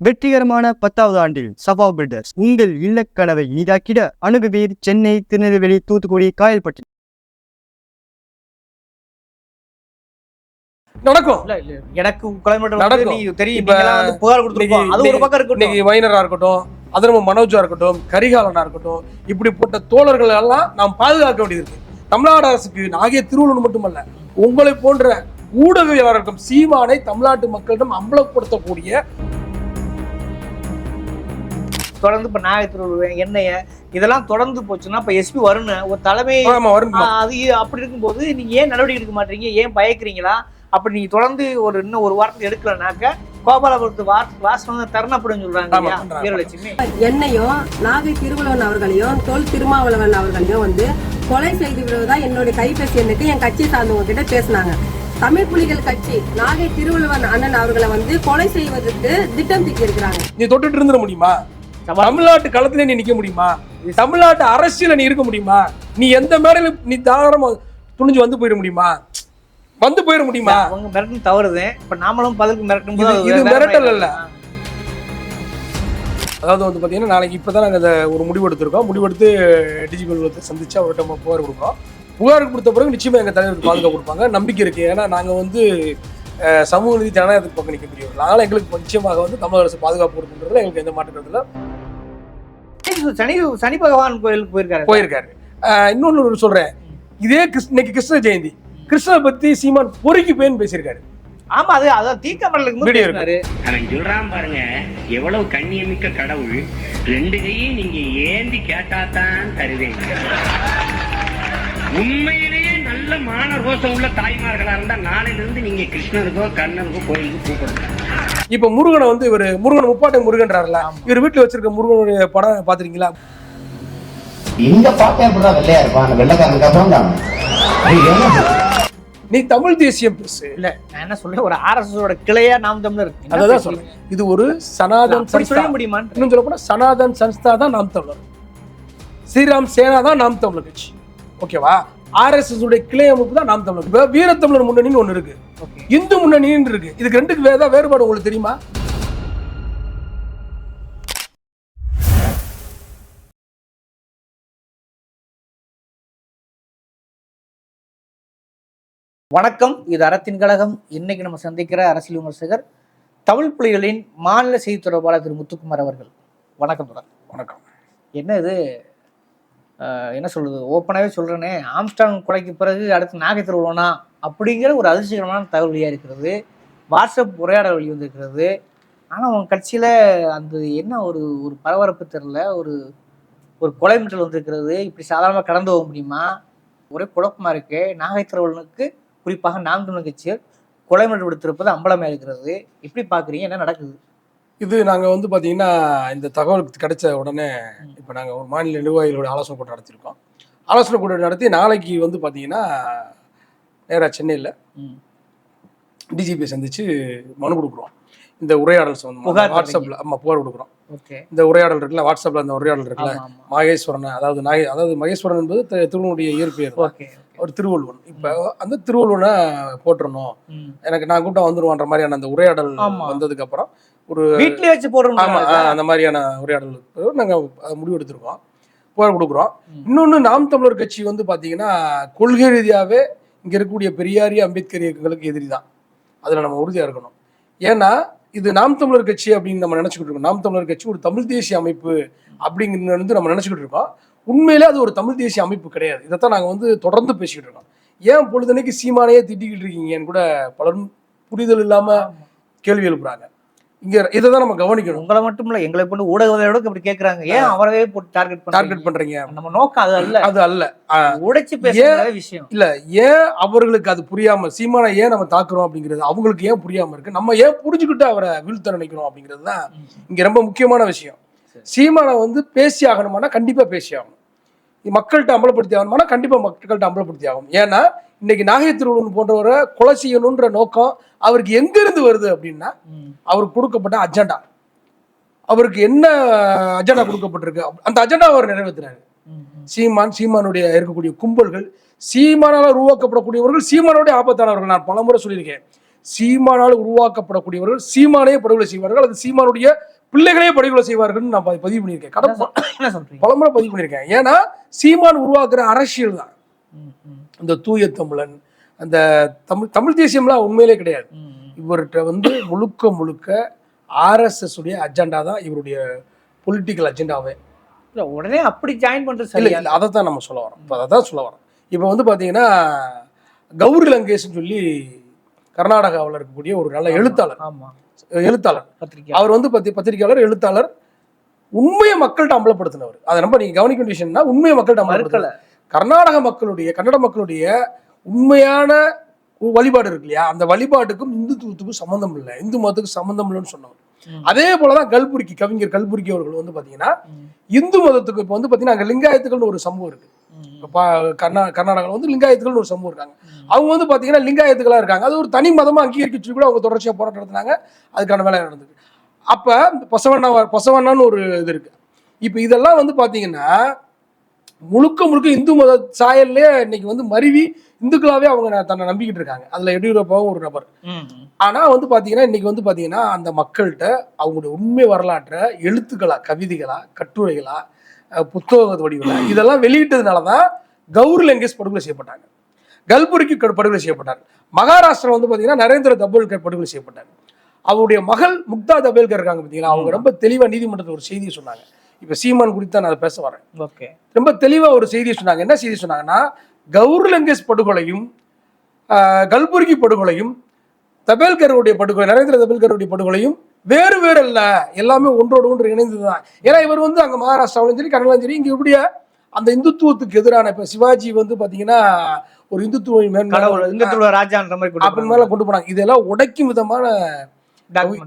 வெற்றிகரமான பத்தாவது ஆண்டில் சபா பில்டர்ஸ் உங்கள் இல்லக்கனவை இனிதாக்கிட அணுகுவீர் சென்னை திருநெல்வேலி தூத்துக்குடி காயல்பட்டி. நடக்கும். எனக்கு நடக்கும். தெரியும். புகார் கொடுத்துருக்கோம். அது ஒரு பக்கம் இருக்கட்டும். இன்னைக்கு மைனரா இருக்கட்டும் அதர்ம மனோஜா இருக்கட்டும் கரிகாலனா இருக்கட்டும் இப்படிப்பட்ட தோழர்கள் எல்லாம் நாம் பாதுகாக்க வேண்டியது தமிழ்நாடு அரசுக்கு நாகிய திருவள்ளூர் மட்டுமல்ல உங்களை போன்ற ஊடகவியலாளர்களும் சீமானை தமிழ்நாட்டு மக்களிடம் அம்பலப்படுத்தக்கூடிய தொடர்ந்து இப்ப நாயத்திரு எண்ணெய இதெல்லாம் தொடர்ந்து போச்சுன்னா இப்ப எஸ்பி வருண் ஒரு தலைமை அது அப்படி இருக்கும்போது நீங்க ஏன் நடவடிக்கை எடுக்க மாட்டீங்க? ஏன் பயக்கிறீங்களா? அப்படி நீங்க தொடர்ந்து ஒரு இன்னும் ஒரு வாரத்துக்கு எடுக்கலனாக்க கோபாலபுரத்து வாரத்துக்கு வாசனம் தரணப்படும் சொல்றாங்க. வீரலட்சுமி. என்னையும் நாகை திருவள்ளுவன் அவர்களையும் தொல் திருமாவளவன் அவர்களையும் வந்து கொலை செய்து விடுவதா என்னுடைய கைபேசி எண்ணுக்கு என் கட்சி சார்ந்தவங்க கிட்ட பேசினாங்க. தமிழ் புலிகள் கட்சி நாகை திருவள்ளுவன் அண்ணன் அவர்களை வந்து கொலை செய்வதற்கு திட்டம் தீட்டியிருக்கிறாங்க. நீ தொட்டுட்டு இருந்துட முடியுமா. தமிழ்நாட்டு களத்துல நீ நிக்க முடியுமா? தமிழ்நாட்டு அரசியல நீ இருக்க முடியுமா? நீ எந்த மேடையில நீ தாராளமா துணிஞ்சு வந்து போயிட முடியுமா? வந்து போயிட முடியுமா? அவங்க மிரட்டும் தவறுது. இப்ப நாமளும் பதிலுக்கு மிரட்டும் இது- அது மிரட்டல் அல்ல. அதாவது வந்து பாத்தீங்கன்னா நாளைக்கு இப்பதான் நாங்க இந்த ஒரு முடிவு எடுத்திருக்கோம். முடிவெடுத்து டிஜிபி அலுவலகத்தை சந்திச்சு அவர்கிட்ட நம்ம புகார் கொடுக்குறோம் புகார் கொடுத்த பிறகு நிச்சயமா எங்க தலைவருக்கு பாதுகாப்பு கொடுப்பாங்க. நம்பிக்கை இருக்கு. ஏன்னா நாங்க வந்து சமூக நீதி ஜனநாயகத்துக்கு பக்கம் நிற்கக்கூடியவர்கள் அதனால எங்களுக்கு நிச்சயமாக வந்து தமிழக அரசு பாதுகாப்பு கொடுக்குன்றதுல எங்களுக்கு எந்த மாற்றத்துல சனி சனி பகவான் கோயிலுக்கு போயிருக்காரு. போயிருக்காரு. ஒரு சொல்றேன். இதே கிருஷ்ண இன்னைக்கு கிருஷ்ண ஜெயந்தி. கிருஷ்ணரை பத்தி சீமான் பொறுக்கி பேன்னு பேசியிருக்காரு. ஆமா அது அதான் தீக்கமரலுக்கு வீடியோ பேசினாரு. அவன் சொல்றான் பாருங்க எவ்வளவு கண்ணியமிக்க கடவுள். ரெண்டு கையும் நீங்க ஏந்தி கேட்டாதான் தருவேங்க உண்மையிலேயே நல்ல மான ரோசம் உள்ள தாய்மார்களா இருந்தா நாளையில இருந்து நீங்க கிருஷ்ணருக்கோ கண்ணனுக்கோ கோயிலுக்கு கூப்பிடுங்க இப்ப முருகனை வந்து இவர் முருகன் முப்பாட்டை முருகன்றாருல. இவர் வீட்டுல வச்சிருக்க முருகனுடைய படம் இங்க பார்த்தேன் அப்படிதான் வெள்ளையா இருப்பான் அந்த வெள்ளைக்காரனுக்கு அப்புறம் தான். நீ தமிழ் தேசியம் பேசு. இல்ல நான் என்ன சொல்றேன்? ஒரு ஆர்எஸ்எஸ் ஓட கிளையா நாம் தமிழர். பேசுறீங்க? சொல்றேன். இது ஒரு சனாதன் சொல்ல முடியுமான்னு? இன்னும் சொல்ல போனா சனாதன் சன்ஸ்தா தான் நாம் தமிழர். ஸ்ரீராம் சேனா தான் நாம் தமிழர் கட்சி. ஓகேவா? ஆர்எஸ்எஸ் உடைய கிளை அமைப்பு தான் நாம் தமிழர். இப்ப வீரத்தமிழர் முன்னணின்னு ஒண்ணு இருக்கு. இந்து முன்னணின்னு இருக்கு. இதுக்கு ரெண்டுக்கு வேற ஏதாவது வேறுபாடு உங்களுக்கு தெரியுமா? வணக்கம். இது அறத்தின் கழகம். இன்னைக்கு நம்ம சந்திக்கிற அரசியல் விமர்சகர் தமிழ் புலிகளின் மாநில செய்தி தொடர்பாளர் திரு முத்துக்குமார் அவர்கள். வணக்கம் தொடர் வணக்கம். என்ன இது? என்ன சொல்றது ஓப்பனாகவே சொல்கிறேனே ஆம்ஸ்டாங் கொலைக்கு பிறகு அடுத்து நாகை திருவள்ளனா அப்படிங்கிற ஒரு அதிர்ச்சிகரமான தகவல் இருக்கிறது வாட்ஸ்அப் உரையாடல் வெளிவந்திருக்கிறது ஆனால் அவங்க கட்சியில் அந்த என்ன ஒரு ஒரு பரபரப்பு தெரில ஒரு ஒரு கொலை மிட்டல் வந்திருக்கிறது இப்படி சாதாரணமாக கடந்து போக முடியுமா? ஒரே குழப்பமாக இருக்கு. நாகை திருவள்ளனுக்கு குறிப்பாக நாம் தமிழ் கட்சியில் கொலை மிட்டல் விடுத்திருப்பது அம்பலமாக இருக்கிறது. எப்படி பார்க்குறீங்க என்ன நடக்குது? இது நாங்க வந்து பாத்தீங்கன்னா இந்த தகவல் கிடைச்ச உடனே இப்ப நாங்க ஒரு மாநில நிர்வாகிகளோட ஆலோசனை கூட்டம் நடத்திருக்கோம். ஆலோசனை கூட்டம் நடத்தி நாளைக்கு வந்து பாத்தீங்கன்னா நேரா சென்னையில. டிஜிபி சந்திச்சு மனு கொடுக்குறோம். இந்த உரையாடல் சம்பந்தமா புகார் வாட்ஸ்அப்ல ஆமா புகார் கொடுக்குறோம். ஓகே. இந்த உரையாடல் இருக்குல்ல வாட்ஸ்அப்ல அந்த உரையாடல் இருக்குல்ல ஆமாம் ஆமாம் மகேஸ்வரன் அதாவது நாய அதாவது மகேஸ்வரன் என்பது திருவனுடைய இயற்பெயர் ஒரு திருவள்ளுவன். இப்ப அந்த திருவள்ளுவனை போட்டுறணும் எனக்கு நான் கூட்டம் வந்துருவான்ற மாதிரியான அந்த உரையாடல். வந்ததுக்கு அப்புறம் ஒரு வீட்லயே வச்சு போடுறோம் ஆமா அந்த மாதிரியான உரையாடல் நாங்க அதை முடிவு எடுத்திருக்கோம். புகார் கொடுக்குறோம். ம். இன்னொன்னு நாம் தமிழர் கட்சி வந்து பாத்தீங்கன்னா கொள்கை ரீதியாவே இங்க இருக்கக்கூடிய பெரியாரி அம்பேத்கர் இயக்கங்களுக்கு எதிரி தான். அதுல நம்ம உறுதியா இருக்கணும். ஏன்னா இது நாம் தமிழர் கட்சி அப்படின்னு நம்ம நினைச்சுக்கிட்டு இருக்கோம். நாம் தமிழர் கட்சி ஒரு தமிழ் தேசிய அமைப்பு அப்படிங்கிறது வந்து நம்ம நினைச்சுக்கிட்டு இருக்கோம். உண்மையிலே அது ஒரு தமிழ் தேசிய அமைப்பு கிடையாது. இதைத்தான் நாங்க வந்து தொடர்ந்து பேசிக்கிட்டு இருக்கோம். ஏன் பொழுதுனைக்கு சீமானையே திட்டிக்கிட்டு இருக்கீங்கன்னு கூட பலரும் புரிதல் இல்லாம கேள்வி எழுப்புறாங்க. இங்க இதை தான் நம்ம கவனிக்கணும். உங்களை மட்டும் இல்ல எங்களை கொண்டு ஊடகங்களோட இப்படி கேக்குறாங்க. ஏன் அவரவே போட்டு டார்கெட் டார்கெட் பண்றீங்க? நம்ம நோக்கம் அது அல்ல. அது அல்ல. உடைச்சு பேசுற விஷயம். இல்ல ஏன் அவர்களுக்கு அது புரியாம சீமானை ஏன் நம்ம தாக்குறோம் அப்படிங்கிறது அவங்களுக்கு ஏன் புரியாம இருக்கு? நம்ம ஏன் புரிஞ்சுக்கிட்டு அவரை வீழ்த்த நினைக்கிறோம் அப்படிங்கிறது தான் இங்க ரொம்ப முக்கியமான விஷயம். சீமானை வந்து பேசி ஆகணுமானா கண்டிப்பா பேசி ஆகணும். மக்கள்கிட்ட அம்பலப்படுத்தி ஆகணுமானா கண்டிப்பா மக்கள்கிட்ட அம்பலப்படுத்தி ஆகணும். ஏன்னா இன்னைக்கு நாகை திருவள்ளுவன் போன்றவரை கொலை செய்யணுன்ற நோக்கம் அவருக்கு எங்க இருந்து வருது அப்படின்னா. அவருக்கு கொடுக்கப்பட்ட அஜெண்டா. அவருக்கு என்ன அஜெண்டா கொடுக்கப்பட்டிருக்கு? அந்த அஜெண்டா அவர் ம். சீமான் சீமானுடைய இருக்கக்கூடிய கும்பல்கள் சீமானால உருவாக்கப்படக்கூடியவர்கள் சீமானுடைய ஆபத்தானவர்கள். நான் பலமுறை சொல்லியிருக்கேன். சீமானால் உருவாக்கப்படக்கூடியவர்கள் சீமானே படுகொலை செய்வார்கள். அது சீமானுடைய பிள்ளைகளே படுகொலை செய்வார்கள்னு நான் பதிவு பண்ணியிருக்கேன். கடை பலமுறை பதிவு பண்ணியிருக்கேன். ஏன்னா சீமான் உருவாக்குற அரசியல் தான் இந்த தூய தமிழன் அந்த தமிழ் தமிழ் தேசியம்லாம் உண்மையிலே கிடையாது. இவர்கிட்ட வந்து முழுக்க முழுக்க ஆர்எஸ்எஸ் உடைய அஜெண்டா தான் இவருடைய பொலிட்டிக்கல் அஜெண்டாவே உடனே அப்படி ஜாயின் பண்றது இல்லை சரியா? இல்லை அதை தான் நம்ம சொல்ல வரோம். இப்போ அதை தான் சொல்ல வரோம். இப்போ வந்து பார்த்தீங்கன்னா கௌரி லங்கேஷ்னு சொல்லி கர்நாடகாவில் இருக்கக்கூடிய ஒரு நல்ல எழுத்தாளர். எழுத்தாளர். அவர் வந்து பத்தி பத்திரிகையாளர் எழுத்தாளர் உண்மையை மக்கள்கிட்ட அம்பலப்படுத்தினவர். அதை ரொம்ப நீங்க கவனிக்க வேண்டிய விஷயம்னா உண்மையை மக்கள்கிட்ட அம்பலப்படுத்தல கர்நாடக மக்களுடைய கன்னட மக்களுடைய உண்மையான வழிபாடு இருக்கு இல்லையா? அந்த வழிபாட்டுக்கும் இந்துத்துவத்துக்கும் சம்மந்தம் இல்லை. இந்து மதத்துக்கும் சம்மந்தம் இல்லைன்னு சொன்னவர். அதே போலதான் கல்புரிக்கு கவிஞர் கல்புரிக்கு அவர்கள் வந்து பாத்தீங்கன்னா இந்து மதத்துக்கு இப்போ வந்து பாத்தீங்கன்னா அங்க லிங்காயத்துகள்னு ஒரு சமூகம் இருக்கு. கர்நா கர்நாடகாவில் வந்து லிங்காயத்துகள்னு ஒரு சமூகம் இருக்காங்க. அவங்க வந்து பாத்தீங்கன்னா லிங்காயத்துகளா இருக்காங்க. அது ஒரு தனி மதமா அங்கீகரிக்க கூட அவங்க தொடர்ச்சியா போராட்டம் நடத்தினாங்க. அதுக்கான வேலை நடந்தது. அப்ப பசவண்ணா பசவண்ணான்னு ஒரு இது இருக்கு. இப்ப இதெல்லாம் வந்து பாத்தீங்கன்னா முழுக்க முழுக்க இந்து மத சாயல்லே இன்னைக்கு வந்து மருவி இந்துக்களாவே அவங்க தன்னை நம்பிக்கிட்டு இருக்காங்க. அதுல எடியூரப்பாவும் ஒரு நபர். ஆனா வந்து பாத்தீங்கன்னா இன்னைக்கு வந்து பாத்தீங்கன்னா அந்த மக்கள்கிட்ட அவங்களுடைய உண்மை வரலாற்றை எழுத்துக்களா கவிதைகளா கட்டுரைகளா புத்தக வடிவில் இதெல்லாம் வெளியிட்டதுனால தான் கௌரி லங்கேஷ் படுகொலை செய்யப்பட்டாங்க. கல்புரிக்கு படுகொலை செய்யப்பட்டார். மகாராஷ்டிரா வந்து பாத்தீங்கன்னா நரேந்திர தபோல்கர் படுகொலை செய்யப்பட்டார். அவருடைய மகள் முக்தா தபேல்கர் இருக்காங்க பார்த்தீங்களா அவங்க ரொம்ப தெளிவா நீதிமன்றத்தில் ஒரு செய்தியை சொன்னாங்க. இப்ப சீமான் குறித்து தான் நான் அதை பேச வரேன். ஓகே. ரொம்ப தெளிவா ஒரு செய்தியை சொன்னாங்க. என்ன செய்தி சொன்னாங்கன்னா கௌரி லங்கேஷ் படுகொலையும் கல்புர்கி படுகொலையும் தபேல்கருடைய படுகொலை நரேந்திர தபேல்கருடைய படுகொலையும் வேறு வேறு அல்ல. எல்லாமே ஒன்றோடு ஒன்று இணைந்ததுதான். ஏன்னா இவர் வந்து அங்க மகாராஷ்டிராவிலும் சரி கர்நாடகாவும் சரி இங்க இப்படிய அந்த இந்துத்துவத்துக்கு எதிரான இப்ப சிவாஜி வந்து பாத்தீங்கன்னா ஒரு இந்துத்துவ இங்கத்துல ராஜான்ற மாதிரி கொண்டு அப்படி மேல கொண்டு போனாங்க. இதெல்லாம் உடைக்கும் விதமான.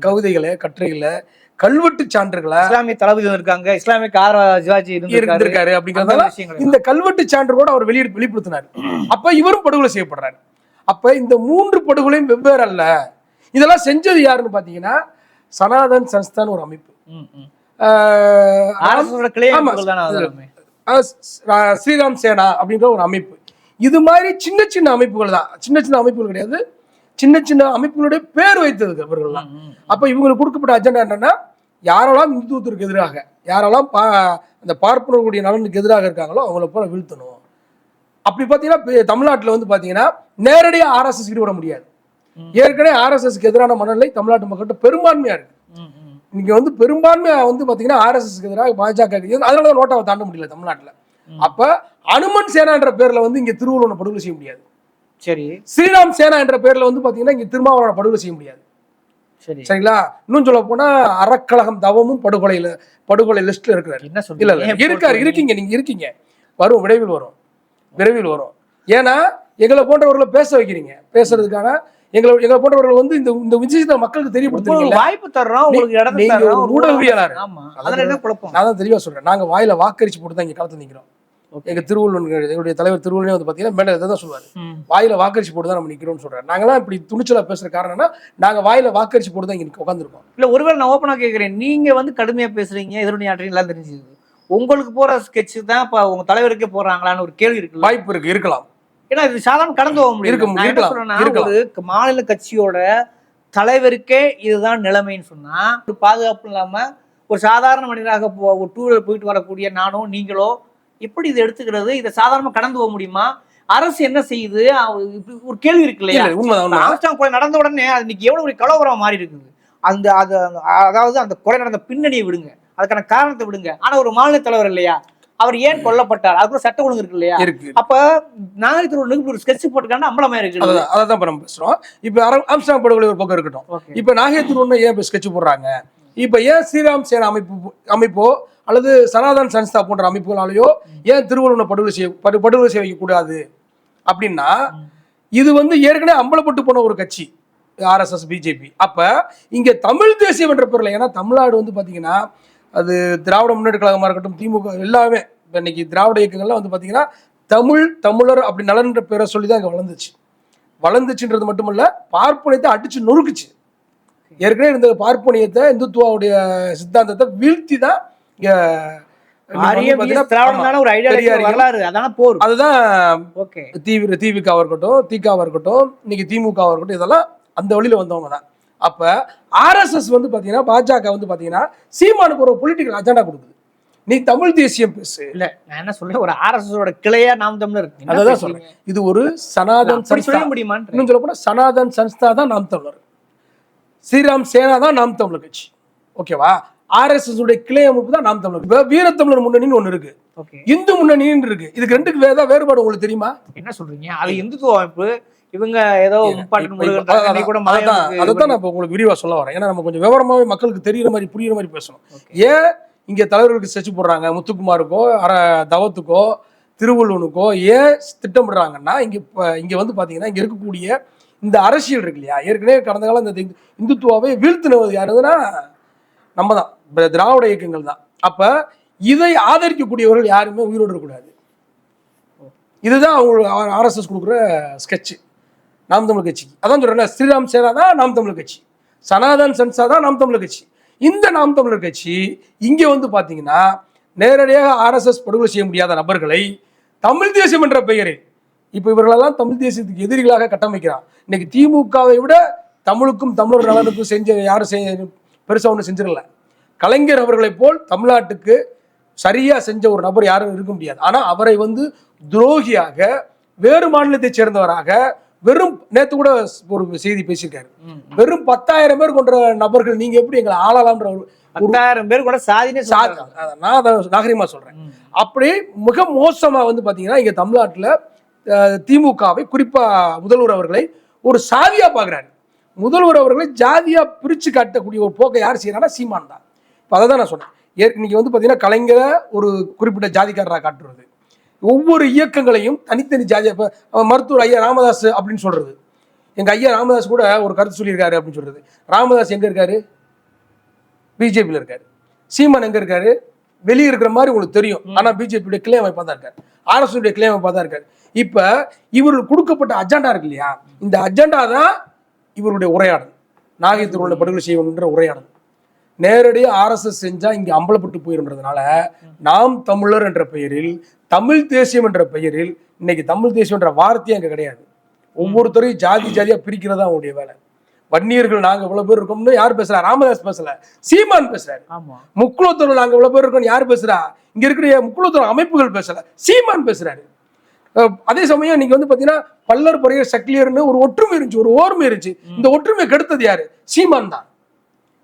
கவிதைகளை கட்டுரைகளை. கல்வெட்டு சான்றுகளை இஸ்லாமிய தளபதி இருக்காங்க. இஸ்லாமிய கார சிவாஜி இருந்திருக்காரு. அப்படிங்கறதால இந்த கல்வெட்டு சான்று கூட அவர் வெளியிட வெளிப்படுத்தினார். அப்ப இவரும் படுகொலை செய்யப்படுறாரு. அப்ப இந்த மூன்று படுகொலையும் வெவ்வேறு அல்ல. இதெல்லாம் செஞ்சது யாருன்னு பாத்தீங்கன்னா சனாதன் சன்ஸ்தான் ஒரு அமைப்பு. ஸ்ரீராம் சேனா அப்படின்ற ஒரு அமைப்பு. இது மாதிரி சின்ன சின்ன அமைப்புகள் தான். சின்ன சின்ன அமைப்புகள் கிடையாது. சின்ன சின்ன அமைப்புகளுடைய பேர் வைத்தது அவர்கள்லாம் ம், ம். அப்ப இவங்களுக்கு கொடுக்கப்பட்ட அஜெண்டா என்னன்னா யாரெல்லாம் இந்துத்துவத்திற்கு எதிராக யாரெல்லாம் பா அந்த பார்ப்பனர்களுடைய நலனுக்கு எதிராக இருக்காங்களோ அவங்கள போல வீழ்த்தணும். அப்படி பார்த்தீங்கன்னா தமிழ்நாட்டுல வந்து பார்த்தீங்கன்னா நேரடியாக ஆர்எஸ்எஸ் ஈடுபட முடியாது. ஏற்கனவே ஆர்எஸ்எஸ்க்கு எதிரான மனநிலை தமிழ்நாட்டு மக்கள்கிட்ட பெரும்பான்மையா இருக்கு. இன்னைக்கு வந்து பெரும்பான்மையா வந்து பார்த்தீங்கன்னா ஆர்எஸ்எஸ்க்கு எதிராக பாஜக அதனால தான் நோட்டாவை தாண்ட முடியல தமிழ்நாட்டுல. அப்ப அனுமன் சேனான்ற பேர்ல வந்து இங்க திருவள்ளுவனை படுகொலை செய்ய முடியாது. சரி. ஸ்ரீராம் சேனா என்ற பேர்ல வந்து பாத்தீங்கன்னா இங்க திருமாவளவனை படுகொலை செய்ய முடியாது. சரிங்களா? இன்னும் சொல்ல போனா அறக்கழகம் தவமும் படுகொலையில படுகொலை லிஸ்ட்ல இருக்கிறாரு. என்ன இல்ல இருக்காரு இருக்கீங்க நீங்க இருக்கீங்க. வரும் விரைவில் வரும். விரைவில் வரும். ஏன்னா எங்களை போன்றவர்களை பேச வைக்கிறீங்க. பேசுறதுக்கான எங்களை எங்களை போன்றவர்கள் வந்து இந்த இந்த விஷயத்தை மக்களுக்கு தெரியப்படுத்துறீங்க வாய்ப்பு தர்றோம் உங்களுக்கு ஒரு ஊடகவியலாளர். ஆமா. அதுல என்ன குழப்பம்? நான் தான் தெளிவா சொல்றேன். நாங்க வாயில வாக்கரிச்சு போட்டு தான் இங்க களத்து நிக்கிறோம். எங்க திருவள்ளுவர் எங்களுடைய தலைவர் திருவள்ளுவரே வந்து பாத்தீங்கன்னா இதை தான் சொல்லுவாரு. வாயில வாக்கரிச்சு போட்டு தான் நம்ம நிக்கிறோம்னு சொல்றேன் நாங்களாம் இப்படி துணிச்சலா பேசுற காரணம்னா நாங்க வாயில வாக்கரிச்சு போட்டு தான் இங்க உட்காந்துருக்கோம் இல்ல ஒருவேளை நான் ஓப்பனா கேக்குறேன். நீங்க வந்து கடுமையா பேசுறீங்க எதிரொலி எல்லாம் தெரிஞ்சது. உங்களுக்கு போற ஸ்கெட்ச் தான் இப்ப உங்க தலைவருக்கே போடுறாங்களான்னு ஒரு கேள்வி இருக்குல்ல. வாய்ப்பு இருக்கு இருக்கலாம். ஏன்னா இது சாதாரண கடந்து போக முடியும் இருக்க-. ஒரு மாநில கட்சியோட தலைவருக்கே இதுதான் நிலைமைன்னு சொன்னா ஒரு பாதுகாப்பு இல்லாம ஒரு சாதாரண மனிதராக ஒரு டூ வீலர் போயிட்டு வரக்கூடிய நானோ நீங்களோ எப்படி இதை எடுத்துக்கிறது? இதை சாதாரணமா கடந்து போக முடியுமா? அரசு என்ன செய்யுது? ஒரு கேள்வி இருக்கு இல்லையா? ஆம்ஸ்டாங் கொலை நடந்த உடனே இன்னைக்கு எவ்வளவு ஒரு கலவரம் மாறி இருக்குது? அந்த அது அதாவது அந்த கொலை நடந்த பின்னணியை விடுங்க. அதுக்கான காரணத்தை விடுங்க. ஆனா ஒரு மாநில தலைவர் இல்லையா? அவர் ஏன் கொல்லப்பட்டார்? அதுக்குள்ள சட்ட ஒழுங்கு இருக்கு இல்லையா? அப்ப நாகரிகத்தில் ஒரு ஸ்கெட்ச் போட்டுக்கான அம்பலமா இருக்கு அதான் இப்ப நம்ம பேசுறோம். இப்ப ஆம்ஸ்டாங் படுகொலை ஒரு பக்கம் இருக்கட்டும். இப்ப ஒண்ணு ஏன் இப்ப ஸ்கெட்ச் போடுறாங்க? இப்ப ஏன் ஸ்ரீராம் சேனா அமைப்பு அமைப்போ அல்லது சனாதன் சன்ஸ்தா போன்ற அமைப்புகளாலேயோ ஏன் திருவள்ளுவனை படுகொலை செய்ய படு- படுகொலை செய்ய வைக்கக்கூடாது? அப்படின்னா இது வந்து ஏற்கனவே அம்பலப்பட்டு போன ஒரு கட்சி ஆர்எஸ்எஸ் பிஜேபி அப்போ இங்கே தமிழ் தேசியம் என்ற பொருளை ஏன்னா தமிழ்நாடு வந்து பார்த்தீங்கன்னா அது திராவிட முன்னேற்ற கழகமாக இருக்கட்டும் திமுக எல்லாமே இப்போ இன்னைக்கு திராவிட இயக்கங்கள்லாம் வந்து பார்த்தீங்கன்னா தமிழ் தமிழர் அப்படி நலன்ற பேரை சொல்லி தான் இங்கே வளர்ந்துச்சு. வளர்ந்துச்சுன்றது மட்டுமல்ல பார்ப்பனியத்தை அடிச்சு நொறுக்குச்சு. ஏற்கனவே இருந்த பார்ப்பனியத்தை இந்துத்துவாவுடைய சித்தாந்தத்தை வீழ்த்தி தான் அதுதான் தீவிர திமுகவா இருக்கட்டும் திகாவா இருக்கட்டும் இன்னைக்கு திமுகவா இருக்கட்டும் இதெல்லாம் அந்த வழியில வந்தவங்க தான். அப்ப ஆர்எஸ்எஸ் வந்து பாத்தீங்கன்னா பாஜக வந்து பாத்தீங்கன்னா சீமானுக்கு ஒரு பொலிட்டிக்கல் அஜெண்டா கொடுக்குது. நீ தமிழ் தேசியம் பேசு. இல்ல நான் என்ன சொல்றேன் ஒரு ஆர்எஸ்எஸ் ஓட கிளையா நாம் தமிழர் அதான்? சொல்றேன். இது ஒரு சனாதன் சொல்ல முடியுமான்னு இன்னும் சொல்ல போனா சனாதன் சன்ஸ்தா தான் நாம் தமிழர். ஸ்ரீராம் சேனா தான் நாம் தமிழர் கட்சி. ஓகேவா? ஆர்எஸ்எஸ் உடைய கிளை அமைப்பு தான் நாம் தமிழர். வீரத்தமிழர் முன்னணின்னு ஒண்ணு இருக்கு. இந்து முன்னணின்னு இருக்கு. இதுக்கு ரெண்டுக்கு வேற வேறுபாடு உங்களுக்கு தெரியுமா? என்ன சொல்றீங்க? அது இந்துத்துவ அமைப்பு. இவங்க ஏதோ. அதைத்தான் நான் இப்ப உங்களுக்கு விரிவா சொல்ல வரேன். ஏன்னா நம்ம கொஞ்சம் விவரமாவே மக்களுக்கு தெரியுற மாதிரி புரியுற மாதிரி பேசணும். ஏன் இங்க தலைவர்களுக்கு செச்சு போடுறாங்க. முத்துக்குமாருக்கோ அர தவத்துக்கோ திருவள்ளுவனுக்கோ ஏன் திட்டமிடுறாங்கன்னா இங்க இப்ப இங்க வந்து பாத்தீங்கன்னா இங்க இருக்கக்கூடிய இந்த அரசியல் இருக்கு இல்லையா? ஏற்கனவே கடந்த காலம் இந்த இந்து- இந்துத்துவாவை வீழ்த்தினது யாருன்னா நம்ம தான் திராவிட இயக்கங்கள் தான். அப்ப இதை ஆதரிக்கக்கூடியவர்கள் யாருமே உயிரோடு இருக்கக்கூடாது. இதுதான் அவங்க ஆர்எஸ்எஸ் கொடுக்குற ஸ்கெட்ச் நாம் தமிழ் கட்சிக்கு அதான் சொல்றேன் ஸ்ரீராம் சேனா தான் நாம் தமிழர் கட்சி. சனாதன் சன்சா தான் நாம் தமிழர் கட்சி. இந்த நாம் தமிழர் கட்சி இங்கே வந்து பார்த்தீங்கன்னா நேரடியாக ஆர்எஸ்எஸ் படுகொலை செய்ய முடியாத நபர்களை தமிழ் தேசியம் என்ற பெயரில் இப்போ இவர்களெல்லாம் தமிழ் தேசியத்துக்கு எதிரிகளாக கட்டமைக்கிறான். இன்னைக்கு திமுகவை விட தமிழுக்கும் தமிழர் நலனுக்கும் செஞ்ச யாரும் செய்ய பெருசாக ஒன்றும் செஞ்சிடல. கலைஞர் அவர்களைப் போல் தமிழ்நாட்டுக்கு சரியா செஞ்ச ஒரு நபர் யாரும் இருக்க முடியாது. ஆனா அவரை வந்து துரோகியாக வேறு மாநிலத்தைச் சேர்ந்தவராக வெறும் நேத்து கூட ஒரு செய்தி பேசியிருக்காரு. வெறும் பத்தாயிரம் பேர் கொண்ட நபர்கள் நீங்க எப்படி எங்களை ஆளலாம்ன்ற ஒரு பத்தாயிரம் பேர் கூட சாதினே நான் அதை நாகரிகமா சொல்றேன். அப்படி மிக மோசமா வந்து பாத்தீங்கன்னா இங்க தமிழ்நாட்டுல திமுகவை குறிப்பா முதல்வர் அவர்களை ஒரு சாதியா பாக்குறாரு. முதல்வர் அவர்களை ஜாதியா பிரிச்சு காட்டக்கூடிய ஒரு போக்கை யார் செய்யறாங்கன்னா சீமான் தான். இப்போ அதை தான் நான் சொன்னேன். இன்னைக்கு வந்து பாத்தீங்கன்னா கலைஞரை ஒரு குறிப்பிட்ட ஜாதிக்காரராக காட்டுறது. ஒவ்வொரு இயக்கங்களையும் தனித்தனி ஜாதியா இப்போ மருத்துவர் ஐயா ராமதாஸ் அப்படின்னு சொல்றது. எங்க ஐயா ராமதாஸ் கூட ஒரு கருத்து சொல்லியிருக்காரு அப்படின்னு சொல்றது. ராமதாஸ் எங்க இருக்காரு? பிஜேபியில் இருக்காரு. சீமான் எங்க இருக்காரு? வெளியே இருக்கிற மாதிரி உங்களுக்கு தெரியும். ஆனா பிஜேபியுடைய கிளை அமைப்பா தான் இருக்காரு. ஆர்எஸ் உடைய கிளை அமைப்பா தான் இருக்காரு. இப்ப இவருக்கு கொடுக்கப்பட்ட அஜெண்டா இருக்கு இல்லையா? இந்த அஜெண்டா தான் இவருடைய உரையாடல் நாகை திருவள்ள படுகொலை செய்யணுன்ற உரையாடல். நேரடியாக ஆர்எஸ்எஸ் செஞ்சா இங்க அம்பலப்பட்டு போயிருன்றதுனால நாம் தமிழர் என்ற பெயரில் தமிழ் தேசியம் என்ற பெயரில் இன்னைக்கு தமிழ் தேசியம் என்ற வார்த்தையே அங்க கிடையாது. ஒவ்வொருத்தரையும் ஜாதி ஜாதியா பிரிக்கிறதா அவங்களுடைய வேலை. வன்னியர்கள் நாங்க இவ்வளவு பேர் இருக்கோம்னு யார் பேசுறா? ராமதாஸ் பேசல. சீமான் பேசுறாரு. முக்குளத்தூர் நாங்க இவ்வளவு பேர் இருக்கோம் யார் பேசுறா? இங்க இருக்கிற முக்குளத்தூர் அமைப்புகள் பேசல. சீமான் பேசுறாரு. அதே சமயம் நீங்க வந்து பாத்தீங்கன்னா பல்லர் பறையர் சக்லியர்னு ஒரு ஒற்றுமை இருந்துச்சு ஒரு ஓர்மை இருந்துச்சு. இந்த ஒற்றுமை கெடுத்தது யாரு? சீமான் தான்.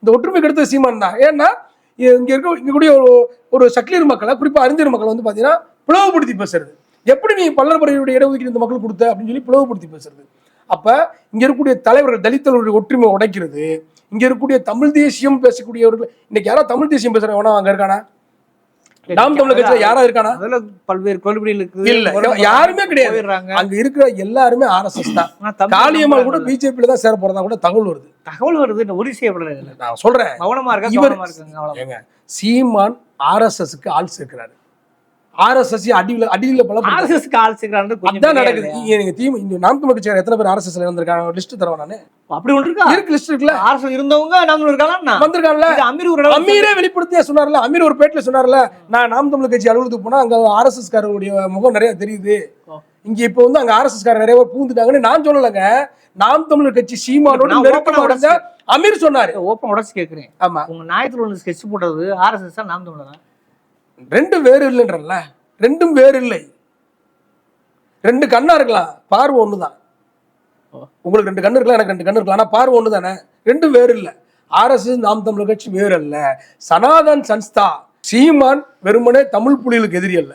இந்த ஒற்றுமை கெடுத்தது சீமான் தான். ஏன்னா இங்க இருக்க இங்க கூடிய ஒரு ஒரு சக்லியர் மக்களை குறிப்பா அறிஞர் மக்கள் வந்து பாத்தீங்கன்னா பிளவுபடுத்தி பேசுறது. எப்படி நீ பல்லர் பறையருடைய இடஒதுக்கீடு இந்த மக்கள் கொடுத்த அப்படின்னு சொல்லி பிளவுபடுத்தி பேசுறது. அப்ப இங்க இருக்கக்கூடிய தலைவர்கள் தலித்தர்களுடைய ஒற்றுமை உடைக்கிறது. இங்க இருக்கக்கூடிய தமிழ் தேசியம் பேசக்கூடியவர்கள் இன்னைக்கு யாரா தமிழ் தேசியம் பேசுறவங்க வேணா அங்க இருக்கானா? நாம் தமிழர் கட்சியில யாரா இருக்கானா? அதுல பல்வேறு கொள்கைகள் இருக்குது இல்ல, யாருமே கிடையாது. அங்க இருக்கிற எல்லாருமே ஆர்எஸ்எஸ் தான். காளியம்மாள் கூட. பிஜேபியில தான் சேர போறதா கூட தகவல் வருது. தகவல் வருது செய்யப்படல இதுல நான் சொல்றேன். மௌனமா இருக்கா இவர் சீமான் ஆர்எஸ்எஸ்க்கு ஆள் சேர்க்கிறாரு. ஆர்எஸ்எஸ் அடியில அடியில பல சேர்க்கிறான்னு கொஞ்சம் அதான் நடக்குது. நீங்க தீம் இந்த நாம் தமிழ் கட்சியார் எத்தனை பேர் ஆர்எஸ்எஸ்ல இருந்திருக்காங்க? லிஸ்ட் தரவா நானு. அப்படி ஒன்று இருக்கா? இருக்கு லிஸ்ட் இருக்குல்ல. ஆர்எஸ்எஸ் இருந்தவங்க நாம இருக்காங்களா வந்திருக்காங்கல்ல. அமீர் ஒரு அமீரே வெளிப்படுத்தியா சொன்னார்ல. அமீர் ஒரு பேட்டில் சொன்னார்ல. நான் நாம் தமிழ் கட்சி அலுவலகத்துக்கு போனா அங்க ஆர்எஸ்எஸ் காரருடைய முகம் நிறைய தெரியுது. இங்க இப்போ வந்து அங்க ஆர்எஸ்எஸ் காரர் நிறைய பேர் பூந்துட்டாங்கன்னு நான் சொல்லலைங்க. நாம் தமிழர் கட்சி சீமானோட நான் நெருக்கமா open ஆ உடைஞ்ச அமீர் சொன்னாரு. ஓப்பன் உடச்சு கேக்குறேன். ஆமா. உங்க ஞாயிற்றுல ஒன்று ஸ்கெட்ச் போட்டது ஆர்எஸ்எஸ் நாம் தமிழரா? ரெண்டு வேறு இல்லைன்றல ரெண்டும் வேறு இல்லை. ரெண்டு கண்ணா இருக்கலாம் பார்வை ஒண்ணுதான். தான் உங்களுக்கு ரெண்டு கண்ணு இருக்கலாம் எனக்கு ரெண்டு கண்ணு இருக்கலாம் ஆனா பார்வை ஒண்ணு தானே ரெண்டும் வேறு இல்லை. ஆர்எஸ்எஸ் நாம் தமிழர் கட்சி வேறு அல்ல. சனாதன் சன்ஸ்தா சீமான் வெறுமனே தமிழ் புலிகளுக்கு எதிரி அல்ல.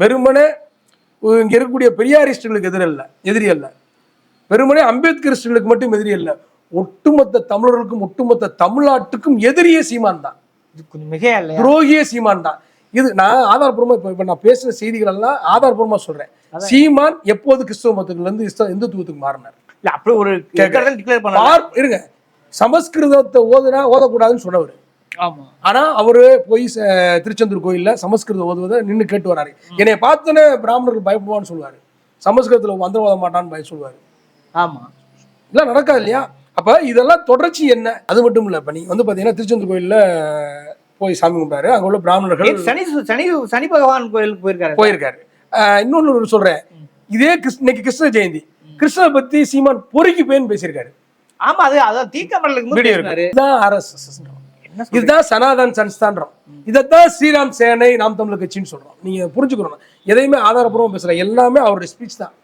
வெறுமனே இங்க இருக்கக்கூடிய பெரியாரிஸ்டுகளுக்கு எதிரி அல்ல. எதிரி அல்ல. வெறுமனே அம்பேத்கரிஸ்டுகளுக்கு மட்டும் எதிரி அல்ல. ஒட்டுமொத்த தமிழர்களுக்கும் ஒட்டுமொத்த தமிழ்நாட்டுக்கும் எதிரியே சீமான் தான். கொஞ்சம் மிகையா இல்லையா? துரோகியே சீமான் தான். இது நான் ஆதாரப்பூர்வமா இப்ப இப்ப நான் பேசுற செய்திகள் எல்லாம் ஆதாரப்பூர்வமா சொல்றேன் சீமான் எப்போது கிறிஸ்தவ மதத்துல இருந்து இந்துத்துவத்துக்கு மாறினார்? இல்ல அப்படி ஒரு டிக்ளேர் பண்ணல. பார் இருங்க. சமஸ்கிருதத்தை ஓதுனா ஓதக்கூடாதுன்னு சொன்னவர். ஆமா. ஆனா அவரு போய் திருச்செந்தூர் கோயில்ல சமஸ்கிருதம் ஓதுவதை நின்னு கேட்டு வராரு. என்னைய பார்த்தோன்னே பிராமணர்கள் பயப்படுவான்னு சொல்லுவாரு. சமஸ்கிருதத்துல ஓத மாட்டான்னு பய சொல்லுவாரு ஆமா. இதெல்லாம் நடக்காது இல்லையா? அப்ப இதெல்லாம் தொடர்ச்சி என்ன? அது மட்டும் இல்ல இப்ப நீங்க வந்து பாத்தீங்கன்னா திருச்செந்தூர் கோயில்ல போய் சாமி கும்பிட்டாரு. அங்க உள்ள பிராமணர்கள் சனி சனி சனி பகவான் கோயிலுக்கு போயிருக்காரு. போயிருக்காரு. ஒரு சொல்றேன். இதே கிருஷ்ண இன்னைக்கு கிருஷ்ண ஜெயந்தி. கிருஷ்ணரை பத்தி சீமான் பொறுக்கி பேன்னு பேசியிருக்காரு. ஆமா அது அதான் தீக்கமடலுக்கு வீடியோ முன்னாடி இருக்கு. இதுதான் ஆர்எஸ்எஸ்? இதுதான் சனாதன் சன்ஸ்தான்றோம். இதைத்தான் ஸ்ரீராம் சேனை நாம் தமிழர் கட்சின்னு சொல்றோம். நீங்க புரிஞ்சுக்கணும். எதையுமே ஆதாரப்பூர்வம் பேசல. எல்லாமே அவருடைய ஸ்பீச் தான்.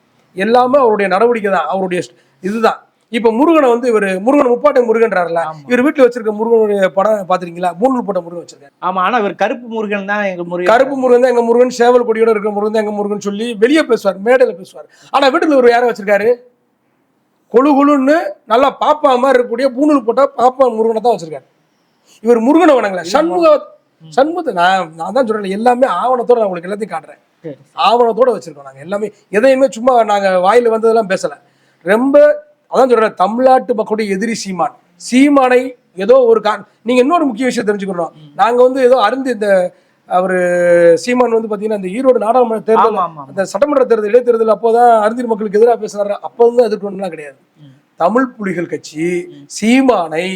எல்லாமே அவருடைய நடவடிக்கை தான். அவருடைய இதுதான். இப்ப முருகனை வந்து இவர் முருகன் முப்பாட்டை முருகன்றாருல. இவர் வீட்டுல வச்சிருக்க முருகனுடைய படம் பாத்திருக்கீங்களா? மூணு போட்ட முருகன் வச்சிருக்காரு. ஆமா ஆனா இவர் கருப்பு முருகன் தான் எங்க முருகன். கருப்பு முருகன் தான் எங்க முருகன். சேவல் கொடியோட இருக்கிற முருகன் தான் எங்க முருகன் சொல்லி வெளியே பேசுவார் மேடையில பேசுவார். ஆனா வீட்டுல இவர் யாரை வச்சிருக்காரு? கொழு கொழுன்னு நல்லா பாப்பா மாதிரி இருக்கக்கூடிய பூணூல் போட்டா பாப்பா முருகனை தான் வச்சிருக்காரு. இவர் முருகனை வணங்கல. சண்முக சண்முகத்தை நான் நான் தான் சொல்றேன் எல்லாமே ஆவணத்தோட நான் உங்களுக்கு எல்லாத்தையும் காட்டுறேன். ஆவணத்தோட வச்சிருக்கோம் நாங்க எல்லாமே. எதையுமே சும்மா நாங்க வாயில வந்ததெல்லாம் பேசல. ரொம்ப அதான் சொல்றேன் தமிழ்நாட்டு மக்களுடைய எதிரி சீமான். சீமானை ஏதோ ஒரு கா நீங்க இன்னொரு முக்கிய விஷயம் தெரிஞ்சுக்கணும் நாங்க வந்து ஏதோ அருந்து இந்த அவரு சீமான் வந்து பாத்தீங்கன்னா இந்த ஈரோடு நாடாளுமன்ற தேர்தல் அந்த சட்டமன்ற தேர்தல் இடைத்தேர்தல் அப்போதான் அருந்திரி மக்களுக்கு எதிராக பேசுறாரு. அப்போ வந்து எதிர்க்கணும்லாம் கிடையாது. தமிழ் புலிகள் கட்சி சீமானை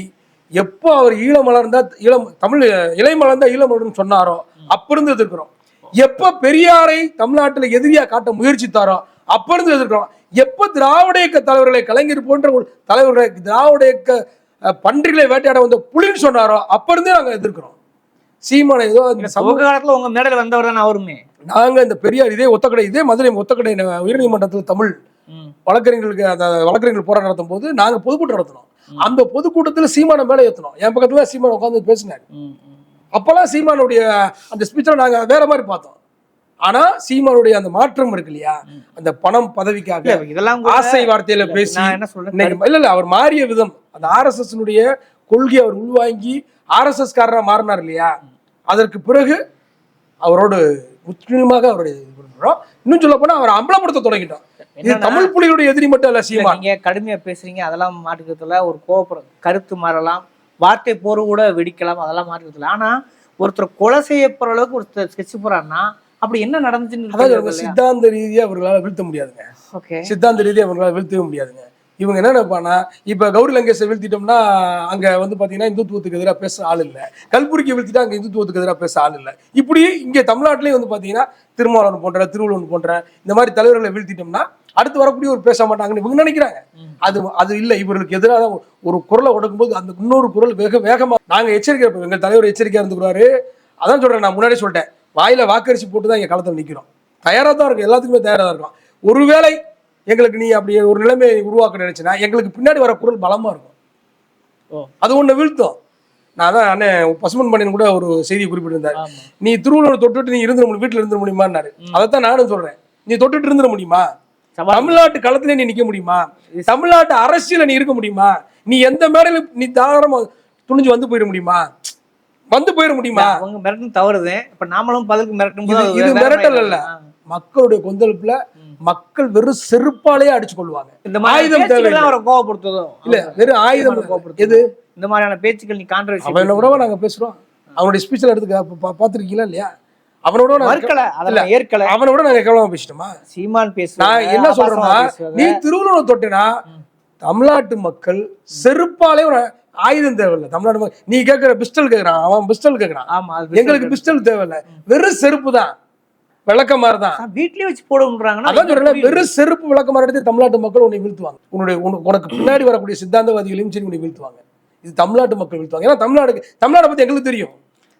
எப்போ அவர் ஈழம் மலர்ந்தா ஈழம் தமிழ் இலை மலர்ந்தா ஈழம் சொன்னாரோ அப்ப இருந்து எதிர்க்கிறோம். எப்ப பெரியாரை தமிழ்நாட்டுல எதிரியா காட்ட முயற்சித்தாரோ அப்ப இருந்து எதிர்க்கிறோம். எப்ப திராவிட இயக்க தலைவர்களை கலைஞர் போன்ற ஒரு தலைவர்களை திராவிட இயக்க பன்றிகளை வேட்டையாட வந்த புலின்னு சொன்னாரோ அப்ப இருந்தே நாங்க எதிர்க்கிறோம். சீமானை ஏதோ சமூக காலத்துல உங்க மேடையில வந்தவர் தானே அவருமே. நாங்க இந்த பெரியார் இதே ஒத்தக்கடை இதே மதுரை ஒத்தக்கடை உயர்நீதிமன்றத்தில் தமிழ். வழக்கறிஞர்களுக்கு அந்த வழக்கறிஞர்கள் போராட்டம் நடத்தும் போது நாங்க பொதுக்கூட்டம் நடத்தினோம். அந்த பொதுக்கூட்டத்துல சீமான மேல ஏத்தணும் என் பக்கத்துல சீமான் உட்காந்து பேசினாரு. அப்பெல்லாம் சீமானுடைய அந்த ஸ்பீச்சை நாங்க வேற மாதிரி பார்த்தோம். ஆனா சீமானுடைய அந்த மாற்றம் இருக்கு இல்லையா? அந்த பணம் பதவிக்காக இதெல்லாம் ஆசை வார்த்தையில பேசி என்ன சொல்றேன்? இல்ல இல்ல அவர் மாறிய விதம். அந்த ஆர்எஸ்எஸ் கொள்கையை அவர் உள்வாங்கி ஆர்எஸ்எஸ் காரரா மாறினார் இல்லையா? அதற்கு பிறகு அவரோடு முற்றிலுமாக அவருடைய இன்னும் சொல்ல போனா அவரை அம்பலப்படுத்த தொடங்கிட்டோம். இது தமிழ் புலிகளுடைய எதிரி மட்டும் இல்ல சீமான். நீங்க கடுமையா பேசுறீங்க. அதெல்லாம் மாற்றுக்கிறதுல ஒரு கோபுரம் கருத்து மாறலாம். வார்த்தை போர் கூட வெடிக்கலாம் அதெல்லாம் மாற்றுக்கிறதுல. ஆனா ஒருத்தர் கொலை செய்யப்படுற அளவுக்கு ஒருத்தர் ஸ்கெட்ச் போறாருன்னா அப்படி என்ன நடந்துச்சுன்னு அதாவது? சித்தாந்த ரீதியா அவர்களால வீழ்த்த முடியாதுங்க. ஓகே. சித்தாந்த ரீதியா அவர்களால வீழ்த்தவே முடியாதுங்க. இவங்க என்ன நினைப்பானா இப்ப கௌரி லங்கேஷை வீழ்த்திட்டோம்னா அங்க வந்து பாத்தீங்கன்னா இந்துத்துவத்துக்கு எதிராக பேச ஆள் இல்ல. கல்புரிக்கு வீழ்த்திட்டா அங்க இந்துத்துவத்துக்கு எதிராக பேச ஆள் இல்ல. இப்படி இங்க தமிழ்நாட்டிலேயே வந்து பாத்தீங்கன்னா திருமாவளவன் போன்ற திருவள்ளுவன் போன்ற இந்த மாதிரி தலைவர்களை வீழ்த்திட்டோம்னா அடுத்து வரக்கூடிய ஒரு பேச மாட்டாங்கன்னு இவங்க நினைக்கிறாங்க. அது அது இல்ல. இவர்களுக்கு எதிராக ஒரு குரலை உடக்கும்போது அந்த இன்னொரு குரல் வேக வேகமா நாங்க எச்சரிக்கை. எங்க தலைவர் எச்சரிக்கையா இருந்துக்கிறாரு. அதான் சொல்றேன் நான் முன்னாடியே சொல்லிட்டேன். வாயில வாக்கரிசி போட்டு தான் இங்க களத்துல நிக்கிறோம். தயாரா தான் இருக்கும். எல்லாத்துக்குமே தயாரா தான் இருக்கும். ஒருவேளை எங்களுக்கு நீ அப்படி ஒரு நிலைமையை உருவாக்க நினைச்சுன்னா எங்களுக்கு பின்னாடி வர குரல் பலமா இருக்கும். ஓ. அது ஒண்ணு வீழ்த்தும். நான் தான் அண்ணன் பசுமன் பண்ணியன் கூட ஒரு செய்தியை குறிப்பிட்டிருந்தார். நீ திருவள்ளுவர் தொட்டுட்டு நீ இருந்துட முடியும் வீட்டுல இருந்துட முடியுமான்னாரு. அதைத்தான் நானும் சொல்றேன். நீ தொட்டுட்டு இருந்துட முடியுமா? தமிழ்நாட்டு களத்திலே நீ நிக்க முடியுமா? தமிழ்நாட்டு அரசியல நீ இருக்க முடியுமா? நீ எந்த மேடையில நீ தாராளமா துணிஞ்சு வந்து போயிட முடியுமா? வந்து போயிட முடியுமா? அவங்க மிரட்டும் தவறுது. இப்ப நாமளும் பதிலுக்கு மிரட்டும் இது- மிரட்டல் அல்ல. ஆ. மக்களுடைய கொந்தளிப்புல. மக்கள் வெறும் செருப்பாலேயே அடிச்சு கொள்வாங்க இந்த ஆயுதம் தேவையில்லை. அவரை கோவப்படுத்துதும் இல்ல வெறும் ஆயுதம் கோவப்படுத்தும் எது? இந்த மாதிரியான பேச்சுக்கள் நீ கான்ட்ரவர்சி அவனோட கூடவா நாங்க பேசுறோம்? அவனுடைய ஸ்பீச்ல எடுத்து பாத்திருக்கீங்களா இல்லையா? அவனோட மறுக்கல. இல்ல. அதெல்லாம் ஏற்கல. அவனோட நாங்க கேவலமா பேசிட்டோமா? சீமான் பேசுவாங்க நான் என்ன சொல்றேன்னா நீ திருவள்ளுவர் தொட்டினா தமிழ்நாட்டு மக்கள் செருப்பாலே ஒரு ஆயுதம் தேவையில்ல. தமிழ்நாட்டு மக்கள் நீ கேட்கிற பிஸ்டல் கேக்குறான் அவன் பிஸ்டல் கேக்குறான் ஆமா எங்களுக்கு பிஸ்டல் தேவையில்ல. வெறும் செருப்பு தான். விளக்கமாறு தான். வீட்லயே வச்சு போடுன்றாங்கன்னா அதான் சொல்றேன் வெறும் செருப்பு விளக்கமாறு எடுத்து தமிழ்நாட்டு மக்கள் உன்னை வீழ்த்துவாங்க. உன்னுடைய உனக்கு- பின்னாடி வரக்கூடிய சித்தாந்தவாதிகளையும் சரி உன்னை வீழ்த்துவாங்க. இது தமிழ்நாட்டு மக்கள் வீழ்த்துவாங்க. ஏன்னா தமிழ்நாடு தமிழ்நாட்டை பத்தி எங்களுக்கு தெரியும்.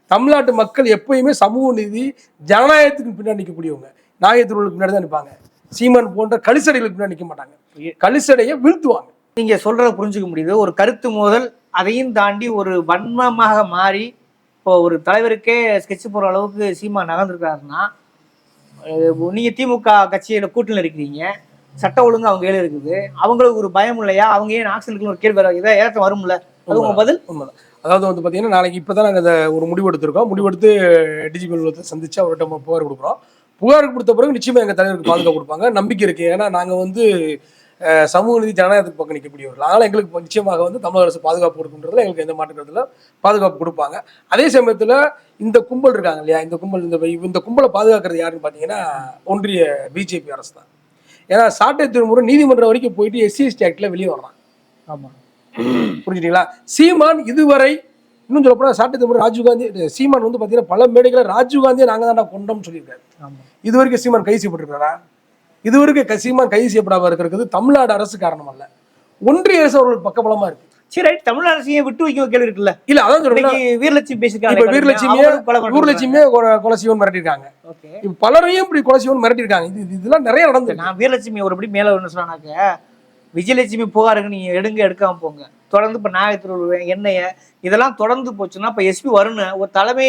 தமிழ்நாட்டு மக்கள் எப்பயுமே சமூக நீதி ஜனநாயகத்துக்கு பின்னாடி நிற்கக்கூடியவங்க நாயகத்திற்கு பின்னாடி தான் நிற்பாங்க. சீமான் போன்ற கலிசடைகளுக்கு பின்னாடி நிற்க மாட்டாங்க. கலிசடையை வீழ்த்துவாங்க. நீங்க சொல்றத புரிஞ்சுக்க முடியுது. ஒரு கருத்து மோதல் அதையும் தாண்டி ஒரு வன்மமாக மாறி இப்போ ஒரு தலைவருக்கே ஸ்கெட்ச் போற அளவுக்கு சீமா நகர்ந்துருக்காருன்னா அஹ் நீங்க திமுக கட்சியில கூட்டணியில் இருக்கிறீங்க சட்ட ஒழுங்கு அவங்க கையில இருக்குது அவங்களுக்கு ஒரு பயம் இல்லையா? அவங்க ஏன் இருக்குன்னு ஒரு கேள்வி இதை ஏற்றம் வரும்ல? அது உங்க பதில்? உண்மைதான். அதாவது வந்து பார்த்தீங்கன்னா நாளைக்கு இப்போ தான் நாங்கள் இந்த ஒரு முடிவு எடுத்திருக்கோம். முடிவெடுத்து டிஜிபி அலுவலகத்தை சந்திச்சு அவர்கிட்ட புகார் கொடுக்குறோம். புகார் கொடுத்த பிறகு நிச்சயமாக எங்கள் தலைவருக்கு பாதுகாப்பு கொடுப்பாங்க. நம்பிக்கை இருக்கு. ஏன்னா நாங்கள் வந்து சமூக நீதி ஜனநாயகத்துக்கு பக்கம் நிற்கக்கூடியவர்கள். அதனால் எங்களுக்கு நிச்சயமாக வந்து தமிழக அரசு பாதுகாப்பு கொடுக்குன்றதுல எங்களுக்கு எந்த மாற்றுக்கிறதுல பாதுகாப்பு கொடுப்பாங்க. அதே சமயத்தில் இந்த கும்பல் இருக்காங்க இல்லையா? இந்த கும்பல் இந்த இந்த கும்பலை பாதுகாக்கிறது யாருன்னு பார்த்தீங்கன்னா ஒன்றிய பிஜேபி அரசு தான். ஏன்னா சாட்டை திருமுறை நீதிமன்றம் வரைக்கும் போயிட்டு எஸ்சி எஸ்டி ஆக்டில் வெளியே வர்றான் ஆமா. புரிஞ்சுட்டீங்களா சீமான் இதுவரை இன்னும் சொல்ல சாட்டை தமிழ் ராஜீவ்காந்தி சீமான் வந்து பாத்தீங்கன்னா பல மேடைகளை ராஜீவ்காந்தியை நாங்க தான்டா கொண்டோம்னு சொல்லியிருக்காரு. இது வரைக்கும் சீமான் கைது செய்யப்பட்டிருக்காரா? இது வரைக்கும் க- சீமான் கைது செய்யப்படாம இருக்கிறது தமிழ்நாடு அரசு காரணம் அல்ல ஒன்றிய அரசு அவர்கள் பக்கபலமா இருக்கு. சரி ரைட் தமிழ் அரசியை விட்டு வைக்க கேள்வி இருக்குல்ல? இல்ல அதான் சொல்றேன். வீரலட்சுமி பேசிருக்காங்க இப்ப வீரலட்சுமியே வீரலட்சுமியே கொலை- கொலை செய்வோன்னு மிரட்டிருக்காங்க இப்ப பலரையும் இப்படி கொலை செய்வோன்னு மிரட்டிருக்காங்க இது இது- இதெல்லாம் நிறைய நடந்து நான் வீரலட்சுமி ஒருபடி மேல என்ன சொன்னாக்க விஜயலட்சுமி புகாருக்கு நீங்க எடுங்க எடுக்காம போங்க. தொடர்ந்து இப்ப நாயத்திரு எண்ணெய இதெல்லாம் தொடர்ந்து போச்சுன்னா இப்ப எஸ்பி வருண் ஒரு தலைமை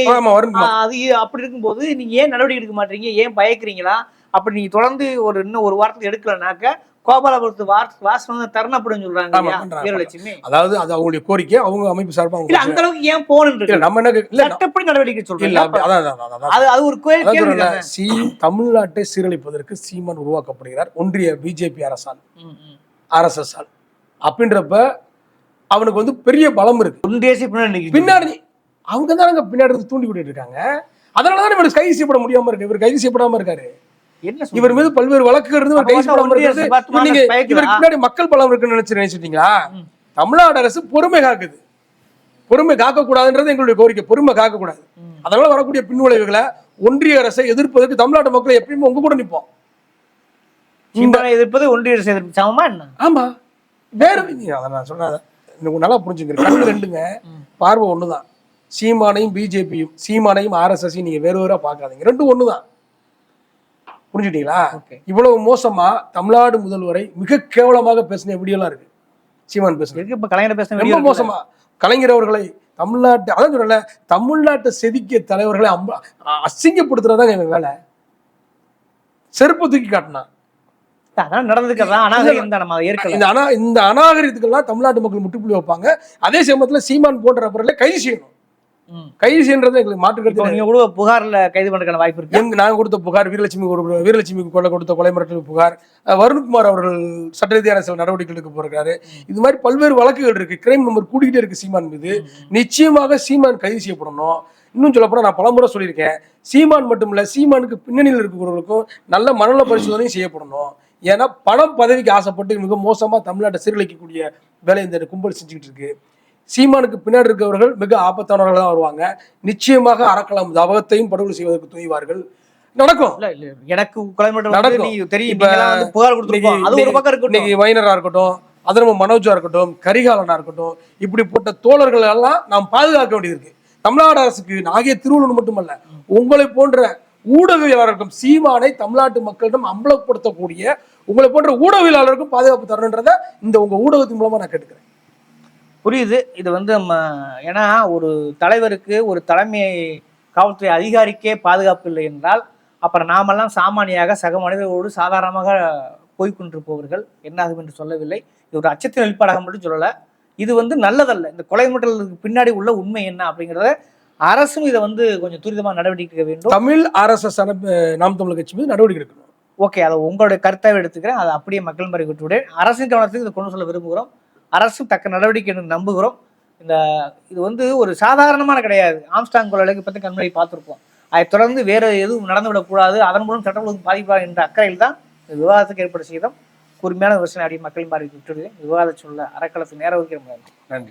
அது அப்படி இருக்கும்போது நீங்க ஏன் நடவடிக்கை எடுக்க மாட்டீங்க? ஏன் பயக்கிறீங்களா? அப்படி நீங்க தொடர்ந்து ஒரு இன்னும் ஒரு வாரத்துக்கு எடுக்கலனாக்க கோபாலபுரத்து வாஸ் வாசம் வந்து தருணப்படும் சொல்றாங்க. வீரலட்சுமி. அதாவது அது அவங்களுடைய கோரிக்கை அவங்க அமைப்பு சார்பா அவங்க இல்ல அந்த அளவுக்கு ஏன் போகணும் நம்ம என்ன சட்டப்படி நடவடிக்கை அதான் அது அது ஒரு கோயில் தானே. சீ தமிழ்நாட்டை சீரழிப்பதற்கு சீமான் உருவாக்கப்படுகிறார் ஒன்றிய பிஜேபி அரசால். ஆர்எஸ்எஸ் ஆல். அப்படின்றப்ப அவனுக்கு வந்து பெரிய பலம் இருக்கு. ஒன்றிய பின்னாடி. பின்னாடி அவங்க தான் அங்க பின்னாடி தூண்டி விட்டுட்டு இருக்காங்க. அதனாலதான் இவர் கைது செய்யப்பட முடியாம இருக்கு இவர் கைது செய்யப்படாம இருக்காரு. இவர்? மீது பல்வேறு வழக்குகள் இருந்து கைது நீங்க? இவருக்கு பின்னாடி மக்கள் பலம் இருக்குன்னு நினைச்சு நினைச்சிட்டீங்களா. தமிழ்நாடு அரசு பொறுமை காக்குது. பொறுமை காக்க கூடாதுன்றது எங்களுடைய கோரிக்கை. பொறுமை காக்க கூடாது ம். அதனால வரக்கூடிய பின்விளைவுகளை ஒன்றிய அரசை எதிர்ப்பதற்கு தமிழ்நாட்டு மக்கள் எப்பயுமே உங்க கூட சீமானை எதிர்ப்பது ஒன்றிய அரசு எதிர்ப்பு. சமமா என்ன? ஆமா. வேற அதை நான் சொன்னேன் நல்லா புரிஞ்சுங்க கண்ணு ரெண்டுங்க. பார்வை ஒண்ணுதான். சீமானையும் பிஜேபியும் சீமானையும் ஆர்எஸ்எஸ் நீங்க வேறு வேறா பார்க்காதீங்க. ரெண்டும் ஒண்ணுதான். புரிஞ்சுட்டீங்களா? இவ்வளவு மோசமா தமிழ்நாடு முதல்வரை மிக கேவலமாக பேசின வீடியோலாம் இருக்கு? சீமான் பேசுறது இப்ப கலைஞர் பேசின ரொம்ப? மோசமா. கலைஞர் அவர்களை தமிழ்நாட்டு அதான் சொல்லல தமிழ்நாட்டை செதுக்கிய தலைவர்களை அம்ப அசிங்கப்படுத்துறதாங்க இவன் வேலை. செருப்பு தூக்கி காட்டினான். இந்த அநாகரிகத்துக்கெல்லாம் தமிழ்நாட்டு மக்கள் முற்றுப்புள்ளி வைப்பாங்க. அதே சமயத்துல சீமான் போன்ற கைது செய்யணும். கைது செய்யறது எங்களுக்கு மாற்று கருத்து நீங்க கூட புகார்ல கைது பண்றதுக்கான வாய்ப்பு இருக்கு? எங்க நான் கொடுத்த புகார் வீரலட்சுமி ஒரு வீரலட்சுமிக்கு கொலை கொடுத்த கொலை மிரட்டல் புகார். வருண்குமார் அவர்கள் சட்ட ரீதியான சில நடவடிக்கை எடுக்க போறாரு. இது மாதிரி பல்வேறு வழக்குகள் இருக்கு. கிரைம் நம்பர் கூடிக்கிட்டே இருக்கு சீமான் மீது. நிச்சயமாக சீமான் கைது செய்யப்படணும். இன்னும் சொல்ல போனா நான் பலமுறை சொல்லியிருக்கேன். சீமான் மட்டும் இல்ல சீமானுக்கு பின்னணியில் இருக்கிறவர்களுக்கும் நல்ல மனநல பரிசோதனையும் செய்யப்படணும். ஏன்னா பணம் பதவிக்கு ஆசைப்பட்டு மிக மோசமா தமிழ்நாட்டை சீரழிக்கக்கூடிய வேலை இந்த கும்பல் செஞ்சுக்கிட்டு இருக்கு. சீமானுக்கு பின்னாடி இருக்கவர்கள் மிக ஆபத்தானவர்கள் தான் வருவாங்க. நிச்சயமாக அறக்கலாம் தவகத்தையும் படுகொலை செய்வதற்கு துணிவார்கள். நடக்கும். எனக்கு நடக்கும். தெரியும் இப்ப நீங்களாம் வந்து புகார் கொடுத்துருக்கோம் அது ஒரு பக்கம் இருக்கட்டும். இன்னைக்கு மைனரா இருக்கட்டும் அதர்ம மனோஜா இருக்கட்டும் கரிகாலனா இருக்கட்டும் இப்படிப்பட்ட தோழர்கள் எல்லாம் நாம் பாதுகாக்க வேண்டியது இருக்கு. தமிழ்நாடு அரசுக்கு நாகிய திருவள்ளுவர் மட்டுமல்ல உங்களை போன்ற ஊடகவியலாளருக்கும் சீமானை தமிழ்நாட்டு மக்களிடம் அம்பலப்படுத்தக்கூடிய உங்களை போன்ற ஊடகவியலாளருக்கும் பாதுகாப்பு தரணுன்றத இந்த உங்க ஊடகத்தின் மூலமா நான் கேட்டுக்கிறேன். புரியுது. இது வந்து நம்ம ஏன்னா ஒரு தலைவருக்கு ஒரு தலைமை காவல்துறை அதிகாரிக்கே பாதுகாப்பு இல்லை என்றால் அப்புறம் நாமெல்லாம் சாமானியாக சக மனிதர்களோடு சாதாரணமாக போய்கொண்டிருப்பவர்கள் என்னாகும் என்று சொல்லவில்லை. இது ஒரு அச்சத்தின் வெளிப்பாடாக மட்டும் சொல்லலை. இது வந்து நல்லதல்ல. இந்த கொலை முட்டலுக்கு பின்னாடி உள்ள உண்மை என்ன அப்படிங்கிறத அரசும் இதை வந்து கொஞ்சம் துரிதமாக நடவடிக்கை எடுக்க வேண்டும். தமிழ் ஆர்எஸ்எஸ் நாம் தமிழர் கட்சி மீது நடவடிக்கை எடுக்கணும். ஓகே அதை உங்களுடைய கருத்தாவே எடுத்துக்கிறேன். அதை அப்படியே மக்கள் மறை விட்டுவிடேன் அரசின் கவனத்துக்கு இதை கொண்டு சொல்ல விரும்புகிறோம். அரசு தக்க நடவடிக்கை என்று நம்புகிறோம். இந்த இது வந்து ஒரு சாதாரணமான கிடையாது. ஆம்ஸ்டாங் கொலைக்கு பற்றி கண்மணி பார்த்துருப்போம். அதை தொடர்ந்து வேறு எதுவும் நடந்துவிடக்கூடாது அதன் மூலம் சட்டம் ஒழுங்கு என்ற அக்கறையில் தான் இந்த விவாதத்துக்கு ஏற்பட செய்தோம் கூர்மையான விவசாய அடி மக்கள் மாறி விட்டுடுவேன் விவாத சொல்ல அறக்களத்தில் நேர வைக்கிற நன்றி.